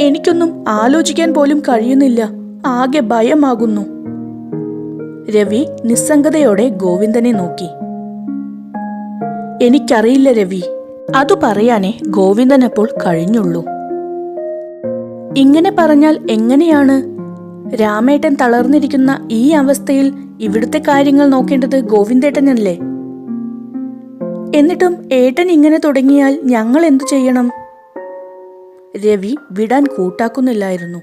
എനിക്കൊന്നും ആലോചിക്കാൻ പോലും കഴിയുന്നില്ല. ആകെ ഭയമാകുന്നു. രവി നിസ്സംഗതയോടെ ഗോവിന്ദനെ നോക്കി. എനിക്കറിയില്ല രവി. അതു പറയാനേ ഗോവിന്ദനപ്പോൾ കഴിഞ്ഞുള്ളൂ. ഇങ്ങനെ പറഞ്ഞാൽ എങ്ങനെയാണ്? രാമേട്ടൻ തളർന്നിരിക്കുന്ന ഈ അവസ്ഥയിൽ ഇവിടുത്തെ കാര്യങ്ങൾ നോക്കേണ്ടത് ഗോവിന്ദേട്ടനല്ലേ? എന്നിട്ടും ഏട്ടൻ ഇങ്ങനെ തുടങ്ങിയാൽ ഞങ്ങൾ എന്തു ചെയ്യണം? രവി വിടാൻ കൂട്ടാക്കുന്നില്ലായിരുന്നു.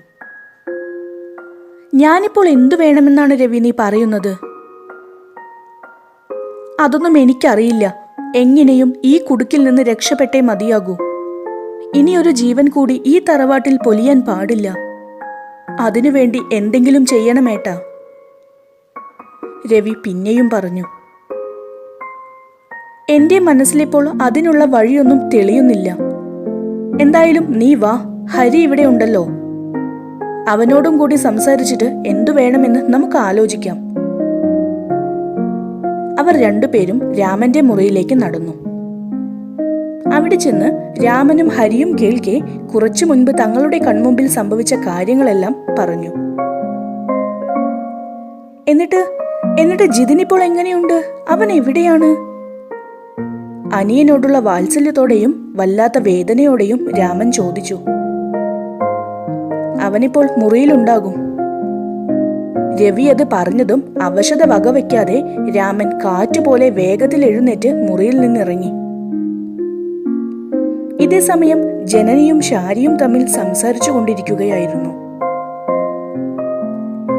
ഞാനിപ്പോൾ എന്തു വേണമെന്നാണ് രവി നീ പറയുന്നത്? അതൊന്നും എനിക്കറിയില്ല. എങ്ങനെയും ഈ കുടുക്കിൽ നിന്ന് രക്ഷപ്പെട്ടേ മതിയാകൂ. ഇനിയൊരു ജീവൻ കൂടി ഈ തറവാട്ടിൽ പൊലിയാൻ പാടില്ല. അതിനുവേണ്ടി എന്തെങ്കിലും ചെയ്യണമേട്ടാ രവി പിന്നെയും പറഞ്ഞു. എന്റെ മനസ്സിലിപ്പോൾ അതിനുള്ള വഴിയൊന്നും തെളിയുന്നില്ല. എന്തായാലും നീ വാ. ഹരി ഇവിടെ ഉണ്ടല്ലോ. അവനോടും കൂടി സംസാരിച്ചിട്ട് എന്തു വേണമെന്ന് നമുക്ക് ആലോചിക്കാം. അവർ രണ്ടുപേരും രാമന്റെ മുറിയിലേക്ക് നടന്നു. അവിടെ ചെന്ന് രാമനും ഹരിയും കേൾക്കെ കുറച്ചു മുൻപ് തങ്ങളുടെ കൺമുമ്പിൽ സംഭവിച്ച കാര്യങ്ങളെല്ലാം പറഞ്ഞു. എന്നിട്ട് എന്നിട്ട് ജിതിനിപ്പോൾ എങ്ങനെയുണ്ട്? അവൻ എവിടെയാണ്? അനിയനോടുള്ള വാത്സല്യത്തോടെയും വല്ലാത്ത വേദനയോടെയും രാമൻ ചോദിച്ചു. അവനിപ്പോൾ മുറിയിലുണ്ടാകും. രവി അത് പറഞ്ഞതും അവശത വകവയ്ക്കാതെ രാമൻ കാറ്റുപോലെ വേഗത്തിൽ എഴുന്നേറ്റ് മുറിയിൽ നിന്നിറങ്ങി. ഇതേ സമയം ജനനിയും ശാരിയും തമ്മിൽ സംസാരിച്ചു കൊണ്ടിരിക്കുകയായിരുന്നു.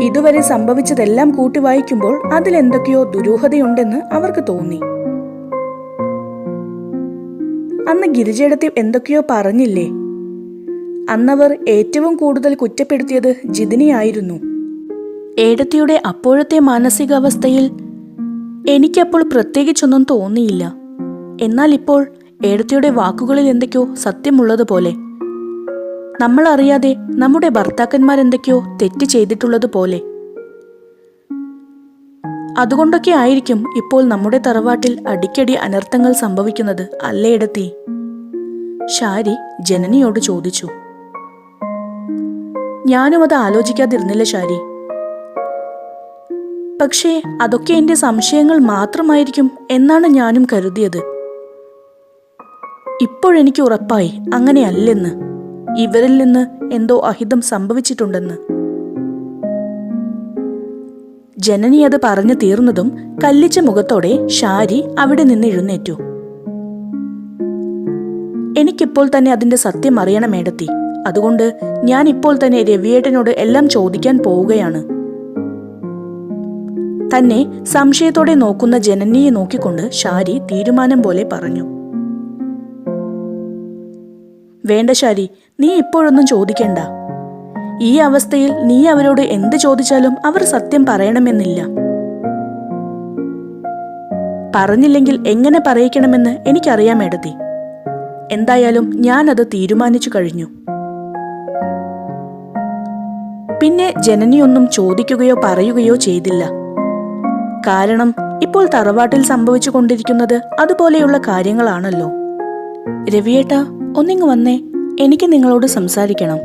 ഇതുവരെ സംഭവിച്ചതെല്ലാം കൂട്ടി വായിക്കുമ്പോൾ അതിലെന്തൊക്കെയോ ദുരൂഹതയുണ്ടെന്ന് അവർക്ക് തോന്നി. അന്ന് ഗിരിജയുടെ എന്തൊക്കെയോ പറഞ്ഞില്ലേ? അന്നവർ ഏറ്റവും കൂടുതൽ കുറ്റപ്പെടുത്തിയത് ജിതിനെയായിരുന്നു. ഏടത്തിയുടെ അപ്പോഴത്തെ മാനസികാവസ്ഥയിൽ എനിക്കപ്പോൾ പ്രത്യേകിച്ചൊന്നും തോന്നിയില്ല. എന്നാൽ ഇപ്പോൾ ഏടത്തിയുടെ വാക്കുകളിൽ എന്തൊക്കെയോ സത്യമുള്ളതുപോലെ നമ്മൾ അറിയാതെ നമ്മുടെ ഭർത്താക്കന്മാരെന്തൊക്കെയോ തെറ്റ് ചെയ്തിട്ടുള്ളതുപോലെ അതുകൊണ്ടൊക്കെ ആയിരിക്കും ഇപ്പോൾ നമ്മുടെ തറവാട്ടിൽ അടിക്കടി അനർത്ഥങ്ങൾ സംഭവിക്കുന്നത് അല്ലേടത്തി ഷാരി ജനനിയോട് ചോദിച്ചു. ഞാനും അത് ആലോചിക്കാതിരുന്നില്ല ഷാരി പക്ഷേ അതൊക്കെ എന്റെ സംശയങ്ങൾ മാത്രമായിരിക്കും എന്നാണ് ഞാനും കരുതിയത്. ഇപ്പോഴെനിക്ക് ഉറപ്പായി അങ്ങനെയല്ലെന്ന് ഇവരിൽ നിന്ന് എന്തോ അഹിതം സംഭവിച്ചിട്ടുണ്ടെന്ന്. ജനനി അത് പറഞ്ഞു തീർന്നതും കല്ലിച്ച മുഖത്തോടെ ഷാരി അവിടെ നിന്ന് എഴുന്നേറ്റു. എനിക്കിപ്പോൾ തന്നെ അതിന്റെ സത്യം അറിയണം മേടത്തി. അതുകൊണ്ട് ഞാൻ ഇപ്പോൾ തന്നെ രവിയേട്ടനോട് എല്ലാം ചോദിക്കാൻ പോവുകയാണ്. തന്നെ സംശയത്തോടെ നോക്കുന്ന ജനനിയെ നോക്കിക്കൊണ്ട് ഷാരി തീരുമാനം പോലെ പറഞ്ഞു. വേണ്ട ഷാരി നീ ഇപ്പോഴൊന്നും ചോദിക്കണ്ട. ഈ അവസ്ഥയിൽ നീ അവരോട് എന്ത് ചോദിച്ചാലും അവർ സത്യം പറയണമെന്നില്ല. പറഞ്ഞില്ലെങ്കിൽ എങ്ങനെ പറയിക്കണമെന്ന് എനിക്കറിയാം എടത്തി എന്തായാലും ഞാൻ അത് തീരുമാനിച്ചു കഴിഞ്ഞു. പിന്നെ ജനനിയൊന്നും ചോദിക്കുകയോ പറയുകയോ ചെയ്തില്ല. കാരണം ഇപ്പോൾ തറവാട്ടിൽ സംഭവിച്ചു കൊണ്ടിരിക്കുന്നത് അതുപോലെയുള്ള കാര്യങ്ങളാണല്ലോ. രവിയേട്ട ഒന്നിങ്ങ് വന്നേ എനിക്ക് നിങ്ങളോട് സംസാരിക്കണം.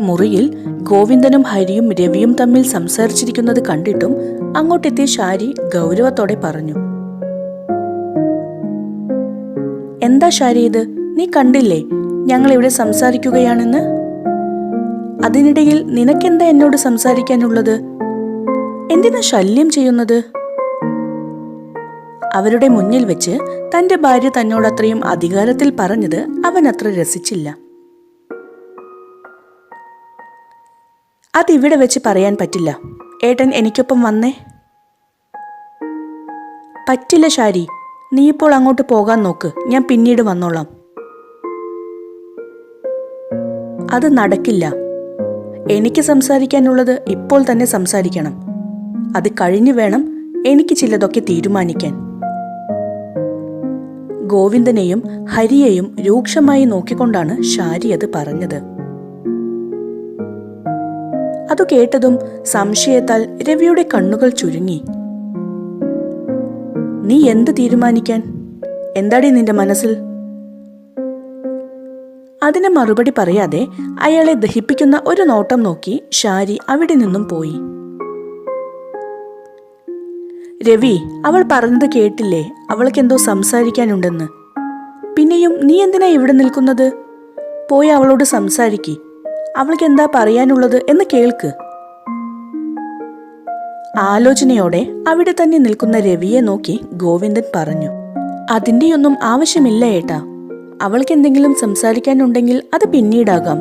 മുറിയിൽ ഗോവിന്ദനും ഹരിയും രവിയും തമ്മിൽ സംസാരിച്ചിരിക്കുന്നത് കണ്ടിട്ടും അങ്ങോട്ടെത്തിയ ഷാരി ഗൗരവത്തോടെ പറഞ്ഞു. എന്താ ഷാരി ഇത്? നീ കണ്ടില്ലേ? ഞങ്ങൾ ഇവിടെ സംസാരിക്കുകയാണെന്ന്? അതിനിടയിൽ നിനക്കെന്താ എന്നോട് സംസാരിക്കാനുള്ളത്? എന്തിനാ ശല്യം ചെയ്യുന്നത്? അവരുടെ മുന്നിൽ വെച്ച് തന്റെ ഭാര്യ തന്നോട് അത്രയും അധികാരത്തിൽ പറഞ്ഞത് അവൻ അത്ര രസിച്ചില്ല. അതിവിടെ വെച്ച് പറയാൻ പറ്റില്ല. ഏട്ടൻ എനിക്കൊപ്പം വന്നേ. പറ്റില്ല ഷാരി നീ ഇപ്പോൾ അങ്ങോട്ട് പോകാൻ നോക്ക്. ഞാൻ പിന്നീട് വന്നോളാം. അത് നടക്കില്ല. എനിക്ക് സംസാരിക്കാനുള്ളത് ഇപ്പോൾ തന്നെ സംസാരിക്കണം. അത് കഴിഞ്ഞു വേണം എനിക്ക് ചിലതൊക്കെ തീരുമാനിക്കാൻ. ഗോവിന്ദനെയും ഹരിയെയും രൂക്ഷമായി നോക്കിക്കൊണ്ടാണ് ഷാരി അത് പറഞ്ഞത്. അതു കേട്ടതും സംശയത്താൽ രവിയുടെ കണ്ണുകൾ ചുരുങ്ങി. നീ എന്ത് തീരുമാനിക്കാൻ? എന്താടി നിന്റെ മനസ്സിൽ? അതിന് മറുപടി പറയാതെ അയാളെ ദഹിപ്പിക്കുന്ന ഒരു നോട്ടം നോക്കി ഷാരി അവിടെ നിന്നും പോയി. രവി അവൾ പറഞ്ഞത് കേട്ടില്ലേ? അവൾക്കെന്തോ സംസാരിക്കാനുണ്ടെന്ന്. പിന്നെയും നീ എന്തിനാ ഇവിടെ നിൽക്കുന്നത്? പോയി അവളോട് സംസാരിക്കി. അവൾക്ക് എന്താ പറയാനുള്ളത് എന്ന് കേൾക്ക്. ആലോചനയോടെ അവിടെ തന്നെ നിൽക്കുന്ന രവിയെ നോക്കി ഗോവിന്ദൻ പറഞ്ഞു അതിന്റെയൊന്നും ആവശ്യമില്ല ഏട്ടാ. അവൾക്ക് എന്തെങ്കിലും സംസാരിക്കാനുണ്ടെങ്കിൽ അത് പിന്നീടാകാം.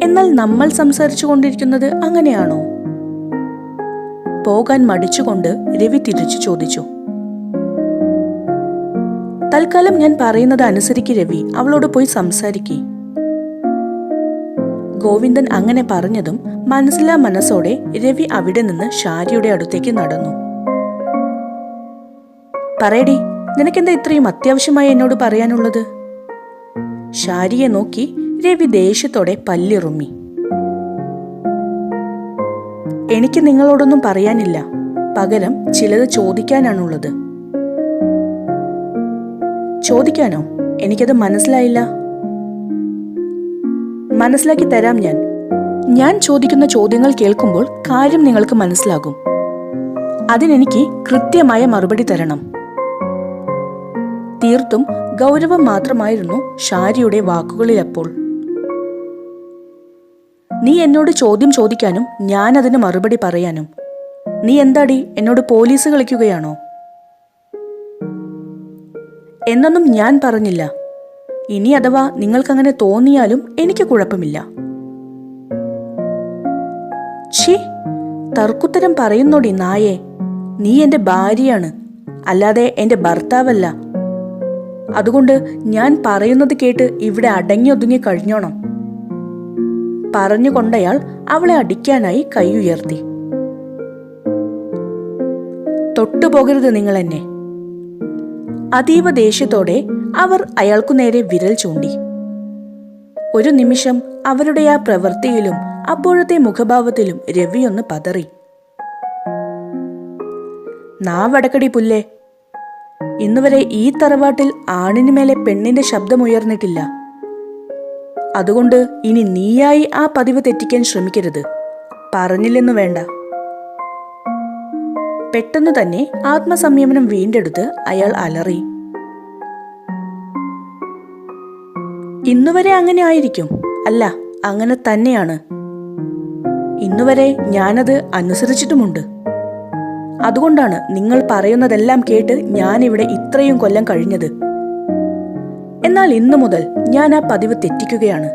എന്നാൽ നമ്മൾ സംസാരിച്ചു കൊണ്ടിരിക്കുന്നത് അങ്ങനെയാണോ? പോകാൻ മടിച്ചുകൊണ്ട് രവി തിരിച്ചു ചോദിച്ചു. തൽക്കാലം ഞാൻ പറയുന്നത് അനുസരിക്ക് രവി അവളോട് പോയി സംസാരിക്കേ. ഗോവിന്ദൻ അങ്ങനെ പറഞ്ഞതും മനസ്സിലാ മനസ്സോടെ രവി അവിടെ നിന്ന് ഷാരിയുടെ അടുത്തേക്ക് നടന്നു. പറയടി നിനക്കെന്താ ഇത്രയും അത്യാവശ്യമായി എന്നോട് പറയാനുള്ളത്? ഷാരിയെ നോക്കി രവി ദേഷ്യത്തോടെ പല്ലിറുമ്മി. എനിക്ക് നിങ്ങളോടൊന്നും പറയാനില്ല. പകരം ചിലത് ചോദിക്കാനാണുള്ളത്. ചോദിക്കാനോ? എനിക്കത് മനസ്സിലായില്ല. മനസ്സിലാക്കി തരാം ഞാൻ. ഞാൻ ചോദിക്കുന്ന ചോദ്യങ്ങൾ കേൾക്കുമ്പോൾ കാര്യം നിങ്ങൾക്ക് മനസ്സിലാകും. അതിനെനിക്ക് കൃത്യമായ മറുപടി തരണം. തീർത്തും ഗൗരവം മാത്രമായിരുന്നു ഷാരിയുടെ വാക്കുകളിൽ അപ്പോൾ. നീ എന്നോട് ചോദ്യം ചോദിക്കാനും ഞാൻ അതിന് മറുപടി പറയാനും. നീ എന്താടി എന്നോട് പോലീസ് കളിക്കുകയാണോ? എന്നൊന്നും ഞാൻ പറഞ്ഞില്ല. ഇനി അഥവാ നിങ്ങൾക്ക് അങ്ങനെ തോന്നിയാലും എനിക്ക് കുഴപ്പമില്ല. ഛീ തർക്കുത്തരം പറയുന്നോടി നായേ നീ എന്റെ ഭാര്യയാണ് അല്ലാതെ എന്റെ ഭർത്താവല്ല. അതുകൊണ്ട് ഞാൻ പറയുന്നത് കേട്ട് ഇവിടെ അടങ്ങി ഒതുങ്ങി കഴിഞ്ഞോണം. പറഞ്ഞുകൊണ്ടയാൾ അവളെ അടിക്കാനായി കൈ ഉയർത്തി തൊട്ടുപോകരുത് നിങ്ങൾ എന്നെ അതീവ ദേഷ്യത്തോടെ അവർ അയാൾക്കു നേരെ വിരൽ ചൂണ്ടി. ഒരു നിമിഷം അവരുടെ ആ പ്രവൃത്തിയിലും അപ്പോഴത്തെ മുഖഭാവത്തിലും രവിയൊന്ന് പതറി. നാവടക്കടി പുല്ലേ ഇന്നുവരെ ഈ തറവാട്ടിൽ ആണിനു മേലെ പെണ്ണിന്റെ ശബ്ദമുയർന്നിട്ടില്ല. അതുകൊണ്ട് ഇനി നീയായി ആ പതിവ് തെറ്റിക്കാൻ ശ്രമിക്കരുത്. പറഞ്ഞില്ലെന്നു വേണ്ട. പെട്ടെന്നു തന്നെ ആത്മസംയമനം വീണ്ടെടുത്ത് അയാൾ അലറി. ഇന്നുവരെ അങ്ങനെ ആയിരിക്കും. അല്ല അങ്ങനെ തന്നെയാണ്. ഇന്നുവരെ ഞാനത് അനുസരിച്ചിട്ടുമുണ്ട്. അതുകൊണ്ടാണ് നിങ്ങൾ പറയുന്നതെല്ലാം കേട്ട് ഞാനിവിടെ ഇത്രയും കൊല്ലം കഴിഞ്ഞത്. എന്നാൽ ഇന്നു മുതൽ ഞാൻ ആ പതിവ് തെറ്റിക്കുകയാണ്.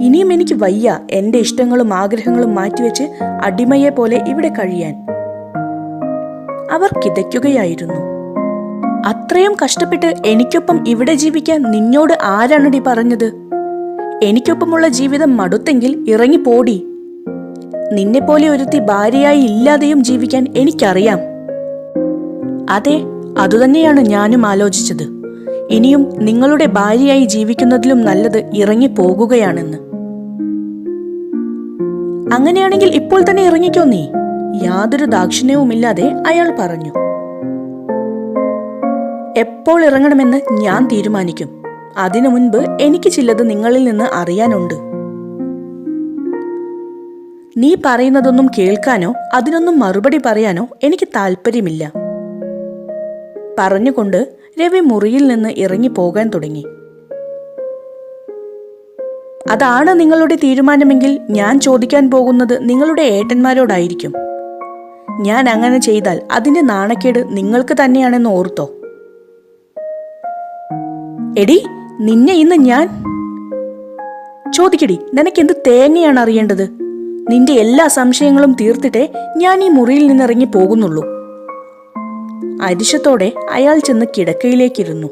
ഇനിയും എനിക്ക് വയ്യ എന്റെ ഇഷ്ടങ്ങളും ആഗ്രഹങ്ങളും മാറ്റിവെച്ച് അടിമയെ പോലെ ഇവിടെ കഴിയാൻ. അവർ കിതയ്ക്കുകയായിരുന്നു. അത്രയും കഷ്ടപ്പെട്ട് എനിക്കൊപ്പം ഇവിടെ ജീവിക്കാൻ നിന്നോട് ആരാണടി പറഞ്ഞത്? എനിക്കൊപ്പമുള്ള ജീവിതം മടുത്തെങ്കിൽ ഇറങ്ങിപ്പോടി. നിന്നെപ്പോലെ ഒരുത്തി ഭാര്യയായി ഇല്ലാതെയും ജീവിക്കാൻ എനിക്കറിയാം. അതെ അതുതന്നെയാണ് ഞാനും ആലോചിച്ചത്. ഇനിയും നിങ്ങളുടെ ഭാര്യയായി ജീവിക്കുന്നതിലും നല്ലത് ഇറങ്ങിപ്പോകുകയാണെന്ന്. അങ്ങനെയാണെങ്കിൽ ഇപ്പോൾ തന്നെ ഇറങ്ങിക്കോ നീ? യാതൊരു ദാക്ഷിണ്യവുമില്ലാതെ അയാൾ പറഞ്ഞു എപ്പോൾ ഇറങ്ങണമെന്ന് ഞാൻ തീരുമാനിക്കും. അതിനു മുൻപ് എനിക്ക് ചിലത് നിങ്ങളിൽ നിന്ന് അറിയാനുണ്ട്. നീ പറയുന്നതൊന്നും കേൾക്കാനോ അതിനൊന്നും മറുപടി പറയാനോ എനിക്ക് താല്പര്യമില്ല പറഞ്ഞുകൊണ്ട് രവി മുറിയിൽ നിന്ന് ഇറങ്ങി പോകാൻ തുടങ്ങി. അതാണ് നിങ്ങളുടെ തീരുമാനമെങ്കിൽ ഞാൻ ചോദിക്കാൻ പോകുന്നത് നിങ്ങളുടെ ഏട്ടന്മാരോടായിരിക്കും. ഞാൻ അങ്ങനെ ചെയ്താൽ അതിന്റെ നാണക്കേട് നിങ്ങൾക്ക് തന്നെയാണെന്ന് ഓർത്തോ? എടി നിന്നെ ഇന്ന് ഞാൻ? ചോദിക്കടി നിനക്കെന്ത് തേങ്ങയാണ് അറിയേണ്ടത്? നിന്റെ എല്ലാ സംശയങ്ങളും തീർത്തിട്ടേ ഞാൻ ഈ മുറിയിൽ നിന്നിറങ്ങി പോകുന്നുള്ളൂ. അരിശത്തോടെ അയാൾ ചെന്ന് കിടക്കയിലേക്കിരുന്നു.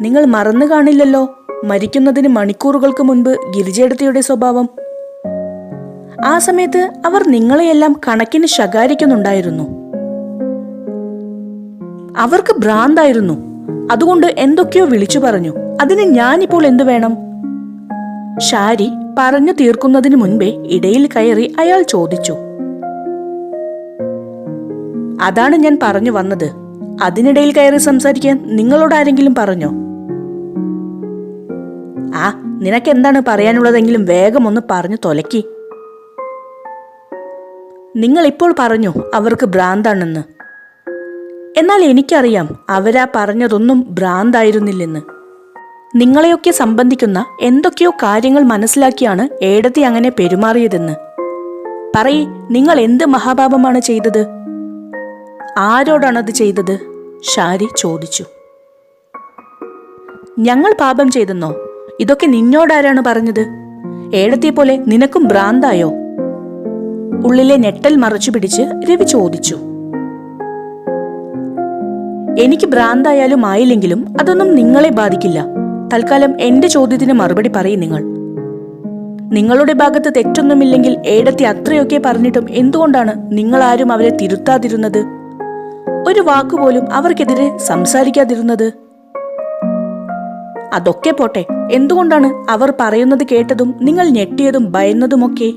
നിങ്ങൾ മറന്നു കാണില്ലല്ലോ മരിക്കുന്നതിന് മണിക്കൂറുകൾക്ക് മുൻപ് ഗിരിജേടത്തിയുടെ സ്വഭാവം. ആ സമയത്ത് അവർ നിങ്ങളെയെല്ലാം കണക്കിന് ശകാരിക്കുന്നുണ്ടായിരുന്നു. അവർക്ക് ഭ്രാന്തായിരുന്നു. അതുകൊണ്ട് എന്തൊക്കെയോ വിളിച്ചു പറഞ്ഞു. അതിന് ഞാനിപ്പോൾ എന്തു വേണം? ഷാരി പറഞ്ഞു തീർക്കുന്നതിന് മുൻപേ ഇടയിൽ കയറി അയാൾ ചോദിച്ചു. അതാണ് ഞാൻ പറഞ്ഞു വന്നത്. അതിനിടയിൽ കയറി സംസാരിക്കാൻ നിങ്ങളോട് ആരെങ്കിലും പറഞ്ഞോ? ആ നിനക്കെന്താണ് പറയാനുള്ളതെങ്കിലും വേഗം ഒന്ന് പറഞ്ഞു തൊലക്കി. നിങ്ങൾ ഇപ്പോൾ പറഞ്ഞു അവർക്ക് ഭ്രാന്താണെന്ന്. എന്നാൽ എനിക്കറിയാം അവരാ പറഞ്ഞതൊന്നും ഭ്രാന്തായിരുന്നില്ലെന്ന്. നിങ്ങളെയൊക്കെ സംബന്ധിക്കുന്ന എന്തൊക്കെയോ കാര്യങ്ങൾ മനസ്സിലാക്കിയാണ് ഏടത്തി അങ്ങനെ പെരുമാറിയതെന്ന്. പറയ് നിങ്ങൾ എന്ത് മഹാപാപമാണ് ചെയ്തത്? ആരോടാണത് ചെയ്തത്? ഷാരി ചോദിച്ചു. ഞങ്ങൾ പാപം ചെയ്തെന്നോ? ഇതൊക്കെ നിന്നോടാരാണ് പറഞ്ഞത്? ഏടത്തിയെ പോലെ നിനക്കും ഭ്രാന്തായോ? ഉള്ളിലെ ഞെട്ടൽ മറച്ചു പിടിച്ച് രവി ചോദിച്ചു. എനിക്ക് ഭ്രാന്തായാലും ആയില്ലെങ്കിലും അതൊന്നും നിങ്ങളെ ബാധിക്കില്ല. തൽക്കാലം എന്റെ ചോദ്യത്തിന് മറുപടി പറയും നിങ്ങൾ. നിങ്ങളുടെ ഭാഗത്ത് തെറ്റൊന്നുമില്ലെങ്കിൽ ഏടത്തി അത്രയൊക്കെ പറഞ്ഞിട്ടും എന്തുകൊണ്ടാണ് നിങ്ങൾ ആരും അവരെ തിരുത്താതിരുന്നത്? ഒരു വാക്കുപോലും അവർക്കെതിരെ സംസാരിക്കാതിരുന്നത്? അതൊക്കെ പോട്ടെ. എന്തുകൊണ്ടാണ് അവർ പറയുന്നത് കേട്ടതും നിങ്ങൾ ഞെട്ടിയതും ഭയന്നതുമൊക്കെ?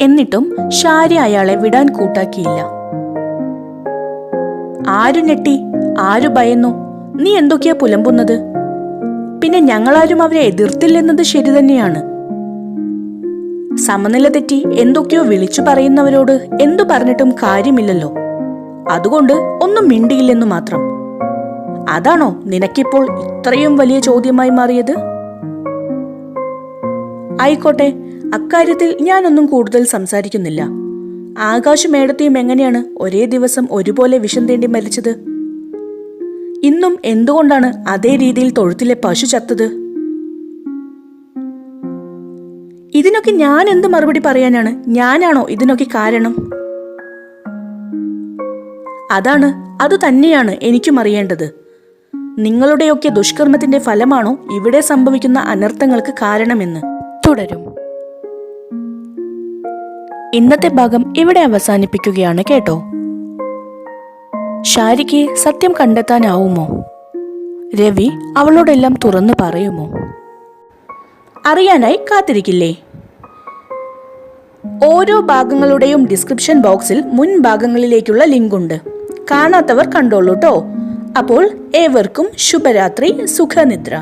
എന്നിട്ടും ഷാരി അയാളെ വിടാൻ കൂട്ടാക്കിയില്ല. ആരു ഞെട്ടി? ആരു ഭയന്നു? നീ എന്തൊക്കെയാ പുലമ്പുന്നത്? പിന്നെ ഞങ്ങളാരും അവരെ എതിർത്തില്ലെന്നത് ശരി തന്നെയാണ്. സമനില തെറ്റി എന്തൊക്കെയോ വിളിച്ചു പറയുന്നവരോട് എന്തു പറഞ്ഞിട്ടും കാര്യമില്ലല്ലോ. അതുകൊണ്ട് ഒന്നും മിണ്ടിയില്ലെന്നു മാത്രം. അതാണോ നിനക്കിപ്പോൾ ഇത്രയും വലിയ ചോദ്യമായി മാറിയത്? ആയിക്കോട്ടെ. അക്കാര്യത്തിൽ ഞാനൊന്നും കൂടുതൽ സംസാരിക്കുന്നില്ല. ആകാശം മേടത്തെയും എങ്ങനെയാണ് ഒരേ ദിവസം ഒരുപോലെ വിഷം തേണ്ടി മരിച്ചത്? ഇന്നും എന്തുകൊണ്ടാണ് അതേ രീതിയിൽ തൊഴുത്തിലെ പശു ചത്തത്? ഇതിനൊക്കെ ഞാൻ എന്ത് മറുപടി പറയാനാണ്? ഞാനാണോ ഇതിനൊക്കെ കാരണം? അതാണ് അത് തന്നെയാണ് എനിക്കും അറിയേണ്ടത്. നിങ്ങളുടെയൊക്കെ ദുഷ്കർമ്മത്തിന്റെ ഫലമാണോ ഇവിടെ സംഭവിക്കുന്ന അനർത്ഥങ്ങൾക്ക് കാരണമെന്ന്? തുടരും. ഇന്നത്തെ ഭാഗം ഇവിടെ അവസാനിപ്പിക്കുകയാണ് കേട്ടോ. ഷാരിക്ക് സത്യം കണ്ടെത്താനാവുമോ? രവി അവളോടെല്ലാം തുറന്നു പറയുമോ? അറിയാനായി കാത്തിരിക്കില്ലേ? ഓരോ ഭാഗങ്ങളുടെയും ഡിസ്ക്രിപ്ഷൻ ബോക്സിൽ മുൻ ഭാഗങ്ങളിലേക്കുള്ള ലിങ്ക് ഉണ്ട് കാണാത്തവർ കണ്ടോളൂട്ടോ അപ്പോൾ ഏവർക്കും ശുഭരാത്രി സുഖനിദ്ര.